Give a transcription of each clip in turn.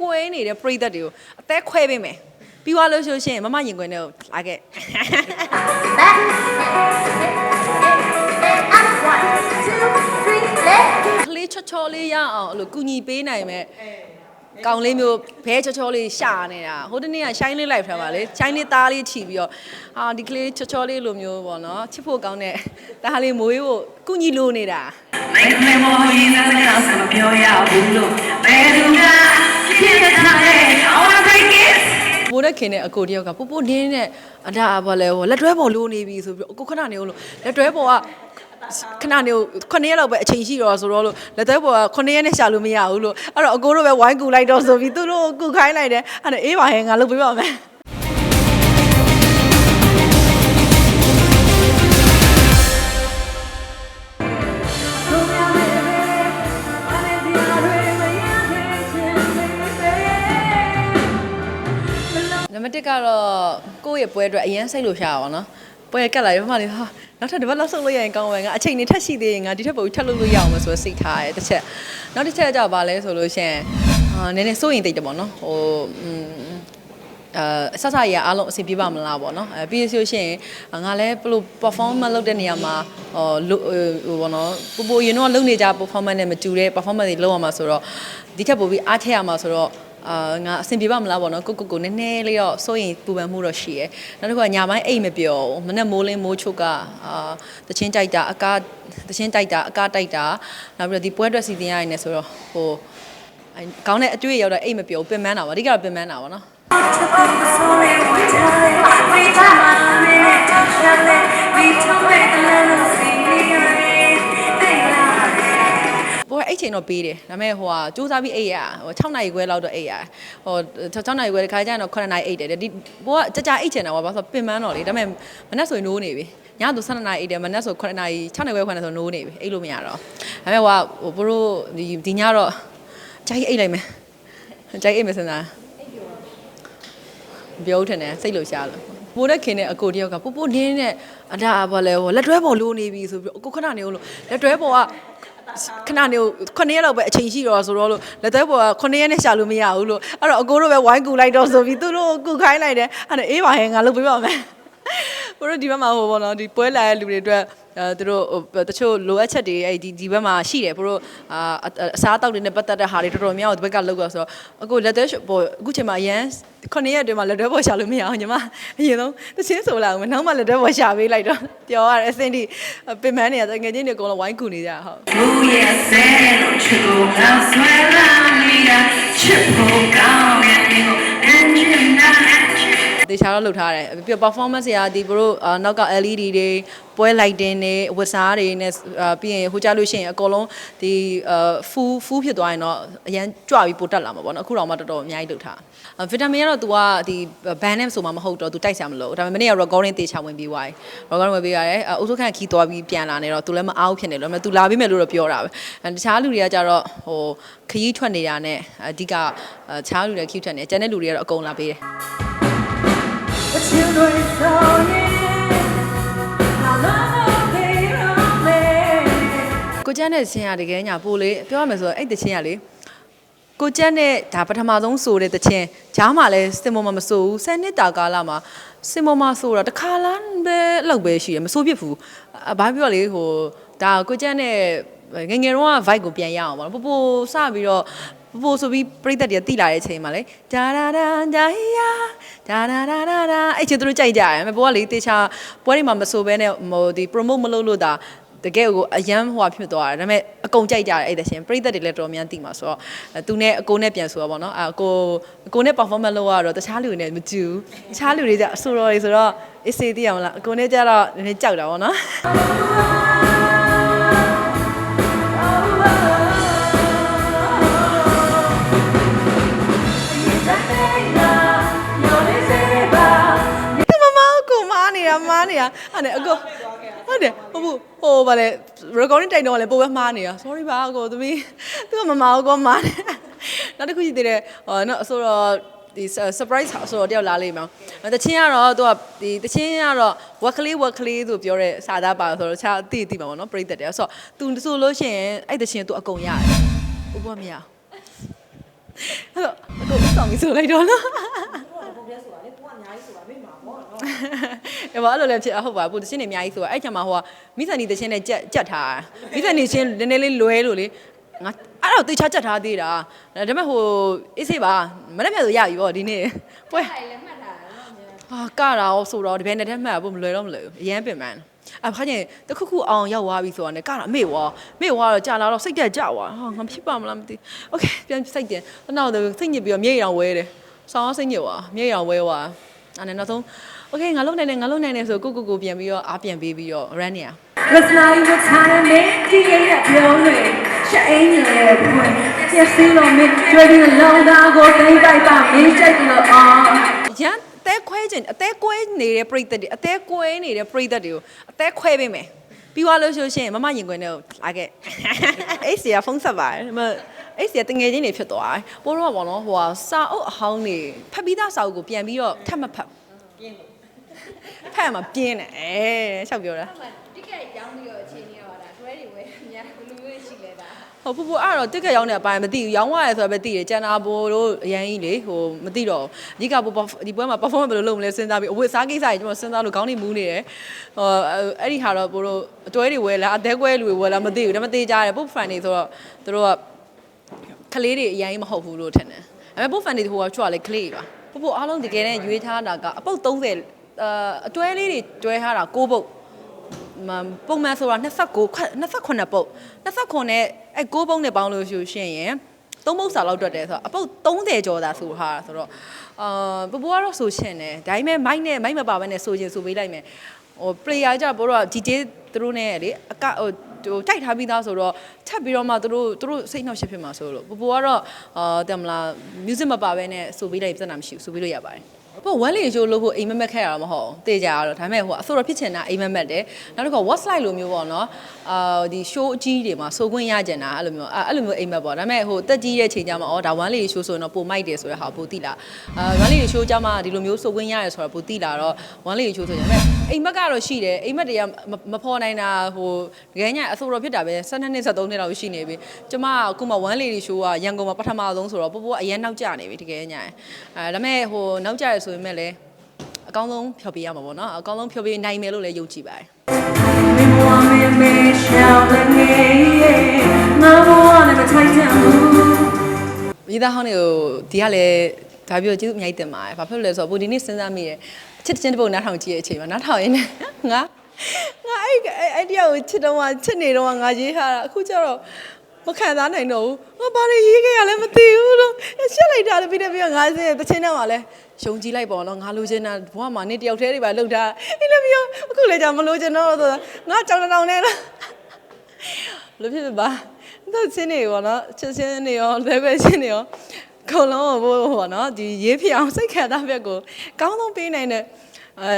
ကွဲနေတဲ့ပရိသတ်တွေကိုအသေးခွဲပေးမယ်ပြီးသွားလို့ရှိလို့ရှိရင်မမရင်ခွင်တွေကိုလာခဲ့ ကလေးချောချောလေးရအောင်အဲ့လိုကုညီပေးနိုင်မဲ့ကောင်လေးမျိုးဘဲချောချောလေးရှာနေတာဟိုတနေ့က shine လေး live ထားပါလေ shine လေးသားလေးချီပြီးတော့အာဒီကလေးချောချောလေးလိုမျိုးပေါ့နော်ချစ်ဖို့ကောင်းတဲ့သားလေးမွေးဖို့ကုညီလိုနေတာနိုင်မမော်ရင်စကားစမပြောရ ဘူးလို့ဘယ်သူကဖြစ်ဖြစ်ထားလဲ I wanna break it ဘိုးတဲ့ခင်တဲ့အကိုတယောက်ကပို့ပို့နင်းနဲ့အဒါဘာလဲဟိုလက်တွဲပေါ်လိုနေပြီဆိုပြီးအကိုခဏနေလို့လက်တွဲပေါ်ကခဏနေခုနှစ်ရက်လောက်ပဲအချိန်ရှိတော့ဆိုတော့လို့လက်တွဲပေါ်ကခုနှစ်ရက်နဲ့ရှာလို့မရဘူးလို့အဲ့တော့အကိုတို့ပဲဝိုင်းကူလိုက်တော့ဆိုပြီးသူတို့ကူခိုင်းလိုက်တယ်အဲ့ဒါအေးပါဟဲငါလုပ်ပေးပါမယ် နံပါတ်1ကတော့ကိုယ့်ရဲ့ပွဲအတွက်အရင်စိတ်လို့ရှာပါတော့ပွဲကတ်လာရမှလေဟာနောက်ထပ်တစ်ပတ်လောက်ဆုပ်လို့ရရင်ကောင်းမယ်ငါအချိန်နေထက်ရှိသေးရင်ငါဒီထက်ပိုထပ်လုပ်လို့ရအောင်မဆိုစိတ်ထားရဲတစ်ချက်နောက်တစ်ချက်ကြောက်ပါလဲဆိုလို့ရှိရင်အာနည်းနည်းစိုးရင်တိတ်တယ်ပေါ့နော်ဟိုอืมအဲဆက်ဆက်ရအားလုံးအဆင်ပြေပါမလားပေါ့နော်အဲပြီးဆိုရှင်ငါလည်းဘလို့ performance လုပ်တဲ့နေရာမှာဟိုလို့ဟိုပေါ့နော်ပူပူရင်တော့လုပ်နေကြ performance နဲ့မတူတဲ့ performance တွေလုပ်ရမှာဆိုတော့ဒီထက်ပိုပြီးအားထည့်ရမှာဆိုတော့ အာငါအဆင်ပြေပါမလားပေါ့နော်ကိုကိုကိုနည်းနည်းလေးတော့စိုးရင်ပူပန်မှုတော့ရှိရဲနောက်တစ်ခုကညာပိုင်းအိတ်မပြောဘူးမနဲ့မိုးလင်းမိုးချုပ်ကအာတချင်းကြိုက်တာအကားတချင်းတိုက်တာအကားတိုက်တာနောက်ပြီးတော့ဒီပွဲအတွက်စီစဉ်ရရင်လည်းဆိုတော့ဟိုအဲကောင်းတဲ့အတွေ့အရောက်တော့အိတ်မပြောဘူးပင်ပန်းတာပါအဓိကတော့ပင်ပန်းတာပါနော် ချိန်တော့ပေးတယ်ဒါပေမဲ့ဟိုဟာစူးစမ်းပြီးအိတ်ရဟို6နာရီခွဲလောက်တော့အိတ်ရဟို6နာရီခွဲတခါကျရင်တော့9နာရီအိတ်တယ်ဒီဘိုးကကြကြအိတ်ချင်တာပါဘာလို့ဆိုပင်ပန်းတော့လေဒါပေမဲ့မနက်ဆိုရင်နိုးနေပြီညဆို12နာရီအိတ်တယ်မနက်ဆို9နာရီ6နာရီခွဲ9နာရီဆိုနိုးနေပြီအိတ်လို့မရတော့ဒါပေမဲ့ဟိုဟိုဘိုးတို့ဒီဒီညတော့ကြိုက်အိတ်လိုက်မယ်ကြိုက်အိတ်မယ်စဉ်းစားပြောဦးထင်တယ်စိတ်လို့ရှားလို့ဘိုးတဲ့ခင်တဲ့အကိုတယောက်ကပို့ပို့နင်းနဲ့အဒါဘာလဲဟိုလက်တွဲပေါ်လိုနေပြီဆိုပြီးအကိုခဏနေလို့လက်တွဲပေါ်က ခဏနေခုနှစ်ရက်လောက်ပဲအချိန်ရှိတော့ဆိုတော့လို့လက်သက်ပေါ်ကခုနှစ်ရက်နဲ့ရှာလို့မရဘူးလို့အဲ့တော့အကိုတို့ပဲဝိုင်းကူလိုက်တော့ဆိုပြီးသူတို့ကူခိုင်းလိုက်တယ်အဲ့ဒါအေးပါဟဲငါလုပ်ပေးပါမယ်ဘို့တို့ဒီဘက်မှာဟိုပေါ့နော်ဒီပွဲလာတဲ့လူတွေအတွက် အဲသူတို့ဟိုတချို့လိုအပ်ချက်တွေအဲ့ဒီဒီဘက်မှာရှိတယ်ဘို့တို့အာအစားအသောက်တွေနဲ့ပတ်သက်တဲ့ဟာတွေတော်တော်များများဒီဘက်ကလောက်တော့ဆိုတော့အခုလက်သက်ပေါ်အခုချိန်မှာအရန်ခုနှစ်ရက်တည်းမှာလက်သက်ပေါ်ရှာလို့မရအောင်ညီမအရင်ဆုံးသချင်းဆိုလာအောင်နောက်မှလက်သက်ပေါ်ရှာပေးလိုက်တော့ပြောရတယ်အစင်းဒီပင်မန်းတွေကငယ်ချင်းတွေအကုန်လုံးဝိုင်းကူနေကြဟုတ် Ooh yes, and chico, now swear I'm ချာတော့လုပ်ထားတယ်ပြီးတော့ performance တွေကဒီဘတို့အာနောက်က LED တွေပွဲ lighting တွေဝတ်စားတွေနဲ့အာပြီးရင်ဟိုကြလို့ရှိရင်အကုန်လုံးဒီအာဖူးဖူးဖြစ်သွားရင်တော့အရန်ကြွပြီးပိုတက်လာမှာပေါ့နော်အခုတော့မှတော်တော်အများကြီးလုပ်ထားဗီတာမင်ကတော့ तू ကဒီဘန်နဲ့ဆိုမှမဟုတ်တော့ तू တိုက်ဆရာမလို့ဒါပေမဲ့မနေ့က recording တေချာဝင်ပြီးသွားပြီ recording ဝင်ပြီးရတယ်အုပ်စုခန့်ခီးသွားပြီးပြန်လာနေတော့ तू လည်းမအားဘူးဖြစ်နေလို့ဒါပေမဲ့ तू လာပြီးမယ်လို့တော့ပြောတာပဲတခြားလူတွေကကြတော့ဟိုခရီးထွက်နေတာနဲ့အဓိကတခြားလူတွေခရီးထွက်နေကျန်တဲ့လူတွေကတော့အကုန်လာပေးတယ် ကိုကျန်းတဲ့ချင်းရတကယ်ညာပို့လေပြောရမယ်ဆိုတော့အဲ့တချင်းရလေကိုကျန်းတဲ့ဒါပထမဆုံးဆိုတဲ့တချင်းဂျားမှာလဲစင်မောမှာမဆိုဘူးဆယ်နှစ်တာကာလမှာစင်မောမှာဆိုတာတစ်ခါလားပဲလောက်ပဲရှိရမဆိုဖြစ်ဘူးအဘာပြောလေဟိုဒါကိုကျန်းတဲ့ငယ်ငယ်တော့ vibe ကိုပြန်ရအောင်ပါပို့ပို့စပြီးတော့ ပို့ဆိုပြီးပြိသက်တွေတိလာတဲ့အချိန်မှာလေဒါဒါဒါဒါဟီယာဒါဒါဒါဒါဒါအဲ့ချင်သူတို့ကြိုက်ကြတယ်မပေါ်ကလေတေချာပွဲတွေမှာမဆိုဘဲနဲ့ဟိုဒီ promote မလုပ်လို့ဒါတကယ်ကိုအရန်ဟိုဖြစ်သွားတယ်ဒါပေမဲ့အကုန်ကြိုက်ကြတယ်အဲ့တဲ့ရှင်ပြိသက်တွေလည်းတော်တော်များသိမှာဆိုတော့သူနဲ့အကိုနဲ့ပြန်ဆိုတော့ဗောနော်အကိုအကိုနဲ့ performance လုပ်ရတော့တခြားလူတွေနဲ့မကြည့်ဘူးတခြားလူတွေကြအဆိုတော်တွေဆိုတော့အစ်စေးသိအောင်လားအကိုနဲ့ကြတော့နည်းနည်းကြောက်တာဗောနော် အဲ့နဲ့အကိုဟုတ်တယ်ဟုတ်ဘူးဟိုဗာလေ recording တိုင်တော့လေပို့ပဲမှားနေတာ sorry ပါအကိုသမီးသူကမမကိုမားနေနောက်တစ်ခုရှိသေးတယ်ဟောနော်ဆိုတော့ဒီ surprise ဆိုတော့တယောက်လာလိမ့်မယ်တချင်းကတော့သူကဒီတချင်းကတော့ဝက်ကလေးဝက်ကလေးဆိုပြောတဲ့စာသားပါဆိုတော့ခြားအတိအတိပါပေါ့နော်ပြိသက်တယ်ဆိုတော့ तू ဆိုလို့ရှိရင်အဲ့တချင်း तू အကုန်ရတယ်ဥပမာမရအဲ့တော့အဆောင်ပြီးဆိုလိုက်တော့နော်ပုံပြဆိုတာလေကိုကအများကြီးဆိုတာမိမှာပေါ့နော် အဲဘာအဲ့လိုလည်းဖြစ်ဟုတ်ပါဘူးတချင်းတွေအများကြီးဆိုတာအဲ့ချက်မှာဟိုကမိဆန်နီတချင်းနဲ့ကြက်ကြက်ထားတာမိဆန်နီချင်းနည်းနည်းလေးလွဲလို့လေငါအဲ့တော့တေချာကြက်ထားသေးတာဒါပေမဲ့ဟိုအေးစေးပါမနေ့ကဆိုရပြီပေါ့ဒီနေ့ပွဲဟာကတာရောဆိုတော့ဒီဘယ်နဲ့တည်းမှတ်ဖို့မလွယ်တော့မလွယ်ဘူးအရန်ပင်ပန်းအဲ့ခါကျရင်တခုခုအောင်ရောက်သွားပြီဆိုတော့ねကတာအမေဝါမေဝါတော့ကြာလာတော့စိတ်တက်ကြွာဟာငါဖြစ်ပါမလားမသိโอเคပြန်စိတ်တင်တော့တော့စိတ်ညစ်ပြီးတော့မြေရောင်ဝဲတယ်ဆောင်းစိတ်ညစ်ွာမြေရောင်ဝဲွာ အဲ့နဲ့နောက်ဆုံး okay ငါလုံနိုင်တယ်ငါလုံနိုင်တယ်ဆိုကိုကိုကိုပြန်ပြီးတော့အားပြန်ပေးပြီးတော့ run နေရ Personally what time me create တဲ့ပြောင်းတွေရှအိန်နေတယ်ဘယ်ပြည့်စင်းလို့မင်းတွေ့ပြီးလောင်းသားကိုတိုင်းတိုက်ပါမင်းကြိုက်လို့အောင်ရန်အသေးခွဲခြင်းအသေးကွဲနေတဲ့ပြိသက်တွေအသေးကွဲနေတဲ့ပြိသက်တွေကိုအသေးခွဲပေးမယ်ပြီးသွားလို့ရှိရင်မမရင်ခွင်တွေကိုလာခဲ့အေးစီကဖုန်းဆက်ပါတယ် အဲ့စီကတငယ်ချင်းတွေဖြစ်သွားတယ်ပိုးတော့ဘောနော်ဟိုဟာစာအုပ်အဟောင်းတွေဖတ်ပြီးသားစာအုပ်ကိုပြန်ပြီးတော့ထပ်မဖတ်ပြင်းဖတ်မှာပြင်းတယ်အဲရှောက်ပြောတာတိကက်ရောင်းပြီးတော့အချိန်ကြီးတော့ဒါတွဲတွေဝယ်အများဘယ်လိုမျိုးရှိလဲဒါဟိုဖူဖူအဲ့တော့တစ်ကက်ရောင်းတဲ့အပိုင်းမသိဘူးရောင်းသွားရဲဆိုတော့ပဲသိတယ်ကျန်တာဘိုးတို့အရင်ကြီးလေဟိုမသိတော့ဘူးအဓိကဘိုးဒီပွဲမှာ perform ဘယ်လိုလုပ်မလဲစဉ်းစားပြီးအဝတ်စားကိစ္စကြီးကျွန်တော်စဉ်းစားလို့ခေါင်းနေမူးနေတယ်ဟိုအဲ့ဒီဟာတော့ဘိုးတို့အတွဲတွေဝယ်လားအသေးကွဲလူတွေဝယ်လားမသိဘူးဒါပေမဲ့သိကြတယ်ပုတ် fan တွေဆိုတော့သူတို့က ကလေးတွေအရင်ကြီးမဟုတ်ဘူးလို့ထင်တယ်ဒါပေမဲ့ပုတ် fan တွေဟိုကချွတ်လေကလေးပါပုတ်ပုတ်အားလုံးတကယ်နဲ့ရွေးထားတာကအပုတ်30အာအတွဲလေးတွေတွဲထားတာ6ပုတ်မပုံမှန်ဆိုတာ29ခွက်28ပုတ်29နဲ့အဲ6ပုံနဲ့ပေါင်းလို့ရှိရှင်ရင်သုံးပုတ်စာလောက်တွက်တယ်ဆိုတော့အပုတ်30ကျော်သာဆိုဟာဆိုတော့အာပပကတော့ဆိုရှင်တယ်ဒါပေမဲ့မိုက်နဲ့မိုက်မပါဘဲနဲ့ဆိုရှင်ဆိုပေးလိုက်မယ်ဟို player ကြတော့ဘောတော့ DJ သူတို့နဲ့လေအကဟိုဟိုတိုက်ထားပြီးသားဆိုတော့ထပ်ပြီးတော့မှသူတို့သူတို့စိတ်နှောက်ရှက်ဖြစ်မှာဆိုလို့ပပကတော့အာတယ်မလား music မပါဘဲနဲ့ဆိုပေးလိုက်ပြဿနာမရှိဘူးဆိုပေးလို့ရပါတယ် ပေါ့ဝမ်းလေးရှိုးလို့ဖို့အိမ်မက်မက်ခဲ့ရတာမဟုတ်တေးကြရတော့ဒါပေမဲ့ဟိုအဆိုတော့ဖြစ်ချင်တာအိမ်မက်မက်တယ်နောက်တစ်ခါ what's like လိုမျိုးပေါ့နော်အာဒီ show အကြီးတွေမှာဆိုခွင့်ရကြင်တာအဲ့လိုမျိုးအဲ့လိုမျိုးအိမ်မက်ပေါ့ဒါပေမဲ့ဟိုတက်ကြီးရဲ့ချိန်ကြမှာဩဒါဝမ်းလေး show ဆိုရင်တော့ပိုမိုက်တယ်ဆိုတဲ့ဟာပိုသိလားအာဝမ်းလေး show ကြမှာဒီလိုမျိုးဆိုခွင့်ရတယ်ဆိုတော့ပိုသိလာတော့ဝမ်းလေး show ဆိုရင်ဒါပေမဲ့အိမ်မက်ကတော့ရှိတယ်အိမ်မက်တွေကမဖော်နိုင်တာဟိုတကယ်ညအဆိုတော့ဖြစ်တာပဲ12နှစ်13နှစ်လောက်ရှိနေပြီကျမကအခုမှဝမ်းလေး show ကရန်ကုန်မှာပထမဆုံးဆိုတော့ပိုပိုကအရင်နောက်ကျနေပြီတကယ်ညအဲဒါပေမဲ့ဟိုနောက်ကျရဆိုရင်မဲ့လည်းအကောင်းဆုံးဖျော်ပေးရမှာပေါ့နော်အကောင်းဆုံးဖျော်ပေးနိုင်မယ်လို့လည်းယုံကြည်ပါတယ် Me want me me shall be me No one ever tight down မိသားဟောင်းတွေကိုဒီကလည်းဒါပြောကျေးဇူးအများကြီးတင်ပါတယ်ဘာဖြစ်လို့လဲဆိုတော့ပိုဒီနေ့စဉ်းစားမိတယ်ချစ်ချင်းတစ်ပုတ်နားထောင်ကြည့်ရဲ့အချိန်မှာနားထောင်ရင်းနဲ့ငါငါအဲ့အဲ့ဒီကိုချစ်တော့ချစ်နေတော့ငါရေးထားတာအခုကျတော့မခံစားနိုင်တော့ဘူးငါဘာတွေရေးခဲ့ရလဲမသိဘူးလို့ရှက်လိုက်တာလည်းပြီးတယ်ပြီးတော့ငါစင်းတချင်းထဲမှာလဲ ရှုံကြည့်လိုက်ပေါ့နော်ငါလိုချင်တာဘဝမှာနေတယောက်တည်းတွေပါလှုပ်တာအဲ့လိုမျိုးအခုလည်းကြာမလိုချင်တော့ဆိုတာငါကြောင်တောင်နဲ့လားလို့ဖြစ်ဖြစ်ပါတော့ချင်းနေရောနော်ချစ်ချင်းနေရောလဲပဲချင်းနေရောခုံလုံးဟိုဟောနော်ဒီရေးဖြစ်အောင်စိတ်ခံစားဘက်ကိုကောင်းဆုံးပေးနိုင်တဲ့အဲ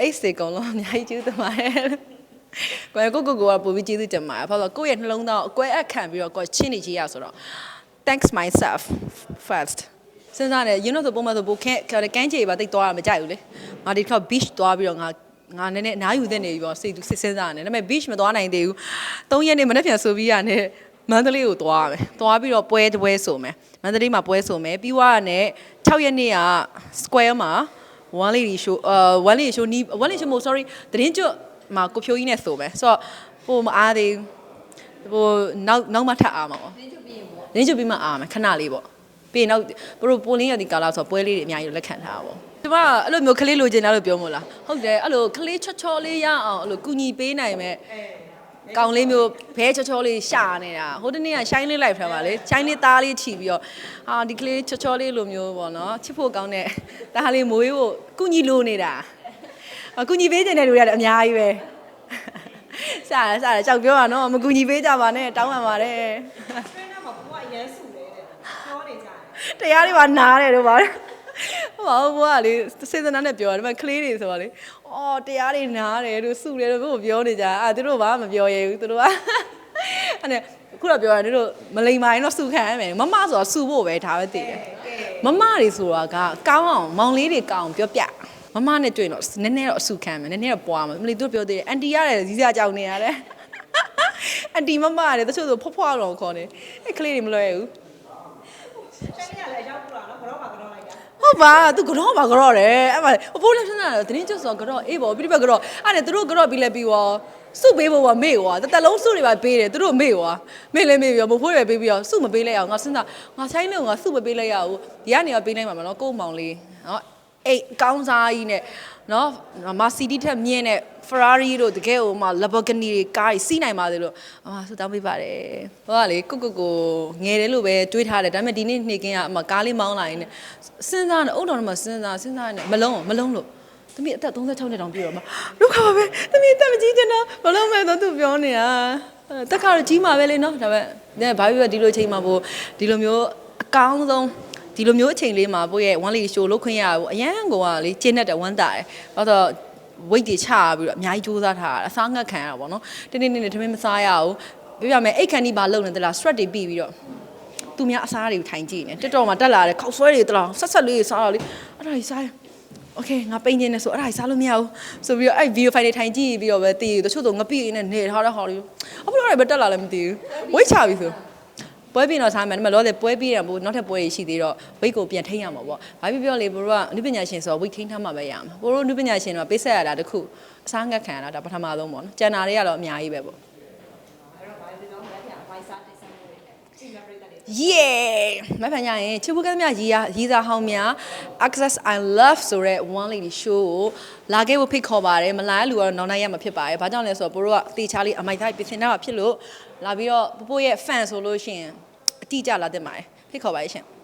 အိတ်စေကုံလုံးအများကြီးကျေးဇူးတင်ပါတယ်ကိုယ်ကိုကိုကိုကပို့ပြီးကျေးဇူးတင်ပါတယ်ဘာလို့ကိုယ့်ရဲ့နှလုံးသားကိုအကွဲအခံပြီးတော့ကိုယ်ချင်းနေကြီးရဆိုတော့ thanks myself first စဉ်းစားတယ် you know ဆိုပုံမှန်ဆိုပိုခက်ကကန်းချေပါတိတ်သွားတာမကြိုက်ဘူးလေငါဒီတစ်ခါ beach သွားပြီးတော့ငါငါနည်းနည်းအနားယူတဲ့နေပြီးတော့စိတ်သူစစ်စဉ်းစားနေဒါပေမဲ့ beach မသွားနိုင်သေးဘူး၃ရက်နေမနေ့ပြန်ဆိုပြီးရနဲ့မန္တလေးကိုသွားမယ်သွားပြီးတော့ပွဲတစ်ပွဲဆိုမယ်မန္တလေးမှာပွဲဆိုမယ်ပြီးွားရနဲ့6ရက်နေ့က square မှာ one lady show အာ one lady show နီး one lady show မို့ sorry သတင်းကျွတ်မှာကိုဖြိုးကြီးနဲ့ဆိုမယ်ဆိုတော့ဟိုမအားသေးဘူးဟိုနောက်နောက်မှထပ်အားမှာပေါ့တင်းချုပ်ပြီးရင်ပေါ့လင်းချုပ်ပြီးမှအာမယ်ခဏလေးပေါ့ ပြီးရင်နောက်ဘရိုပိုလင်းရဒီကာလာဆိုပွဲလေးတွေအများကြီးလက်ခံထားတာပေါ့ဒီမှာအဲ့လိုမျိုးကလေးလိုချင်တာလို့ပြောမို့လားဟုတ်တယ်အဲ့လိုကလေးချော့ချော့လေးရအောင်အဲ့လိုကူညီပေးနိုင်မဲ့ကောင်လေးမျိုးဘဲချော့ချော့လေးရှာနေတာဟိုတနေ့ကရှိုင်းလေးလိုက်ထားပါလေရှိုင်းလေးသားလေးချီပြီးတော့အာဒီကလေးချော့ချော့လေးလိုမျိုးပေါ့နော်ချစ်ဖို့ကောင်းတဲ့သားလေးမွေးဖို့ကူညီလိုနေတာအကူညီပေးခြင်းတဲ့လူတွေကတော့အများကြီးပဲစားရစားရကြောက်ပြောတာနော်မကူညီပေးကြပါနဲ့တောင်းပန်ပါတယ် ဆွေးနွေးမှာကိုကအရင်စုလေတဲ့ပြောနေကြ တယ်တရားတွေပါနားတယ်တို့ပါဟိုဘာဘွားကလေစေတနာနဲ့ပြောတယ်ဒါပေမဲ့ကလေးတွေဆိုတော့လေအော်တရားတွေနားတယ်တို့စုတယ်တို့ဘို့ပြောနေကြအာသူတို့ဘာမှမပြောရဘူးသူတို့ကအဲ့နဲ့ခုတော့ပြောရတယ်တို့မလိမ္မာရင်တော့စုခံရမယ်မမဆိုတော့စုဖို့ပဲဒါပဲသိတယ်မမတွေဆိုတာကကောင်းအောင်မောင်လေးတွေကောင်းအောင်ပြောပြမမနဲ့တွေ့ရင်တော့နည်းနည်းတော့အစုခံမယ်နည်းနည်းတော့ပွားမယ်မလီတို့ပြောသေးတယ်အန်တီရတယ်ဇီးစားကြောင်နေရတယ်အန်တီမမရတယ်တချို့ဆိုဖွားဖွားတော့ခေါ်နေအဲ့ကလေးတွေမလွယ်ဘူး ချင်းရလည်းရောက်ပူလာနော်ဘရောမှာကတော့လိုက် ဟုတ်ပါသူကတော့ပါကတော့တယ်အဲ့မှာဘိုးလည်းဆန်းတာတင်းကျွတ်ဆိုကတော့အေးပေါ့ပြိပကတော့အဲ့ဒါသူတို့ကတော့ပြီးလဲပြီးရောစုပေးဖို့ကမေ့ကွာတသက်လုံးစုတွေပါပေးတယ်သူတို့မေ့ကွာမေ့လဲမေ့ပြီးတော့မဖိုးရပေးပြီးတော့စုမပေးလိုက်အောင်ငါစဉ်းစားငါဆိုင်လို့ငါစုမပေးလိုက်ရဘူးဒီကနေတော့ပေးလိုက်မှာမနော်ကို့မောင်လေးနော် အိတ်ကောင်းစားကြီးနဲ့နော်မာစီတီထက်မြင့်တဲ့ Ferrari တို့တကယ်ဟိုမှာ Lamborghini တွေကားကြီးစီးနိုင်ပါသေးလို့အမဆူတောင်းပေးပါတယ်ဟိုကလေကိုကိုကိုငယ်တယ်လို့ပဲတွေးထားတယ်ဒါပေမဲ့ဒီနေ့နေ့ကင်းကအမကားလေးမောင်းလာရင်လည်းစဉ်းစားနေအုတ်တော်မှာစဉ်းစားစဉ်းစားနေမလုံးမလုံးလို့သမီးအသက်36နှစ်တောင်ပြည့်တော့မှာဒုက္ခပါပဲသမီးအသက်မကြီးချင်တော့မလုံးမဲ့တော့သူပြောနေတာတက်ခါတော့ကြီးမှာပဲလေနော်ဒါပေမဲ့ဘာဖြစ်ဖြစ်ဒီလိုချိန်မှာပို့ဒီလိုမျိုးအကောင်းဆုံး ဒီလိုမျိုးအချိန်လေးမှာပို့ရဲ့ one lady show လုပ်ခွင့်ရဘူးအရန်ကောလေကျင်းတဲ့ဝမ်းတာတယ်ဘာလို့ ဝိတ်တွေချပြီးတော့အများကြီးစူးစမ်းထားတာအစားငတ်ခံရတာပေါ့နော်တင်းတင်းတင်းတင်းထမင်းမစားရဘူးပြပြမယ်အိတ်ခန်ဒီဘာလုံနေသလား stress တွေပြီးပြီးတော့သူများအစားတွေကိုထိုင်ကြည့်နေတက်တော်မှာတက်လာတယ်ခောက်ဆွဲတွေတလားဆက်ဆက်လေးတွေစားတော့လေအဲ့ဒါကြီးစားတယ်โอเคငါပိန်နေတယ်ဆိုအဲ့ဒါကြီးစားလို့မရဘူးဆိုပြီးတော့အဲ့ video file တွေထိုင်ကြည့်ပြီးတော့ပဲတည်တချို့ဆိုငပိနေနေထားတဲ့ဟော်လေးအဘလို့လည်းပဲတက်လာလည်းမသိဘူးဝိတ်ချပြီဆို ပွဲပြီးတော့စားမယ်ဒါပေမဲ့လောတဲ့ပွဲပြီးတယ်ဘို့နောက်ထပ်ပွဲရရှိသေးတော့ဝိတ်ကိုပြန်ထိန်းရမှာပေါ့။ဘာဖြစ်ပြောလေဘို့တို့ကနုပညာရှင်ဆိုတော့ဝိတ်ထိန်းထားမှာပဲရမှာ။ဘို့တို့နုပညာရှင်တော့ပေးဆက်ရတာတခုအစားငတ်ခံရတာဒါပထမဆုံးပေါ့နော်။ကျန်တာတွေကတော့အများကြီးပဲပေါ့။ Yeah မဖန်ကြရင်ချစ်ဖို့ကသမျှရီယာရီစာဟောင်းများ Access I Love ဆိုတဲ့ One Lady Show ကိုလာခဲ့ဖို့ဖိတ်ခေါ်ပါတယ်မလာတဲ့လူကတော့နောက်နိုင်ရမှာဖြစ်ပါတယ်။ဘာကြောင့်လဲဆိုတော့ပိုတို့ကတေချာလေးအမိုက်သားပြင်ဆင်ထားတာဖြစ်လို့ လာပြီးတော့ပိုပိုရဲ့ fan ဆိုလို့ရှိရင်အတိအကျလာတင်ပါတယ်ဖိတ်ခေါ်ပါရဲ့ရှင်။